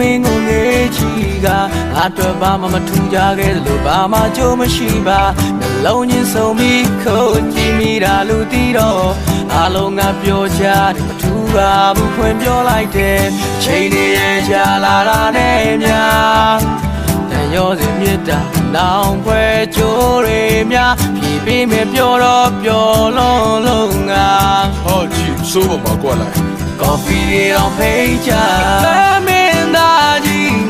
မင်းကိုငေးချီကငါအတွက်ဘာမှမထူးကြခဲ့သလိုဘာမှကြိုးမရှိပါနှလုံးချင်းဆုံးပြီးခုတ်ကြည့်မိတာလူတီတော့အလုံးငါပြောချတယ်မထူးပါဘူးဖွင့်ပြောလိုက်တယ်ချိန်နေရကြာလာတာနဲ့များတန်ရောစင်မြတ်တာလောင်ခွဲကြိုးတွေများဖြည်ပြီးမပြောတော့ပြောလုံးလုံးငါဟောကြည့်စိုးပါမှာကွက်လိုက် Coffee တွေတော့ဖိတ်ချသမင်းသားကြီး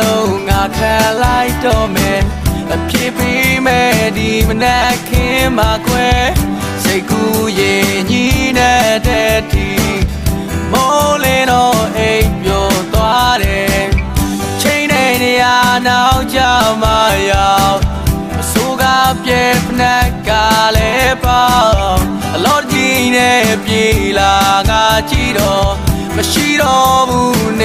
လုံးငါခံလိုက်တော့မယ်အဖြစ်ပြီးမဲ့ဒီမနက်ခင်းမှာခွဲစိတ်ကူးရင်ညီနေတဲ့တီမိုးလေးတော့အိမ်ပြောသွားတယ်ချိန်တဲ့နေရာနောက်ကျမှရောက်အဆိုးကပြဲဖနက်ကလည်းပေါ့အလောကြီးနဲ့ပြေလာငါကြည့်တော့မရှိတော့ဘူး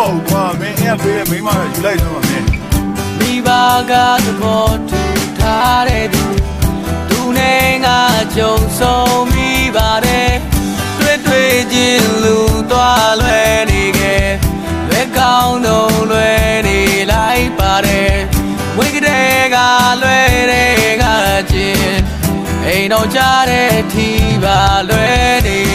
မထူးအောင်ကွာမင်းအဲ့ပေးတဲ့မိန်းမတော့ယူလိုက်တော့မင်းမိဘကသဘောတူထားတဲ့သူသူနဲ့ငါကြုံဆုံးမိပါတယ်တွေ့တွေ့ချင်းလူသွားလွယ်နေခဲ့လွယ်ကောင်းတော့လွယ်နေလိုက်ပါတယ်ဝိကတဲ့ကလွယ်တဲ့ကချင်းအိမ်တော့ကြတဲ့ထီပါလွယ်နေ